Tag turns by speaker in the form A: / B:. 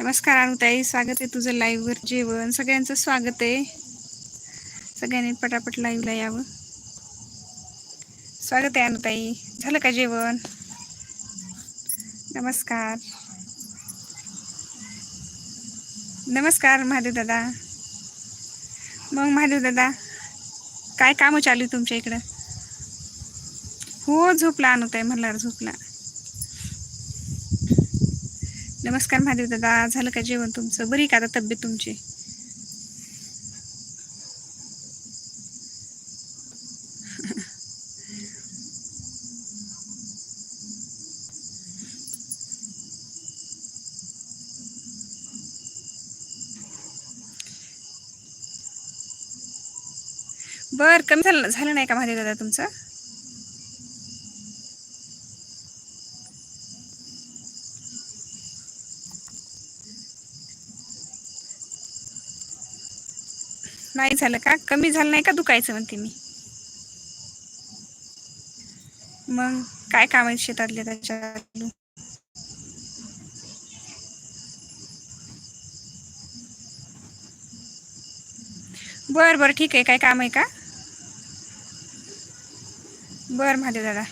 A: नमस्कार अनुताई. स्वागत आहे तुझं लाईव्हवर जेवण. सगळ्यांचं स्वागत आहे. सगळ्यांनी पटापट लाईव्हला यावं. स्वागत आहे अनुताई. झालं का जेवण? नमस्कार. नमस्कार महादेव दादा. मग महादेव दादा काय कामं चालू आहे तुमच्या इकडं? हो झोपला अनुताई. म्हणल्यावर झोपला. नमस्कार महादेव दादा झालं का जेवण तुमचं? बरी का आता तब्येत तुमची? बर कमी झालं झालं नाही का महादेव दादा तुमचं? नाही झालं का? कमी झालं नाही का दुखायचं म्हणते मी. मग काय काम आहे शेतातले त्याच्या बर बर ठीक आहे. काय काम आहे का? बर महादेव दादा.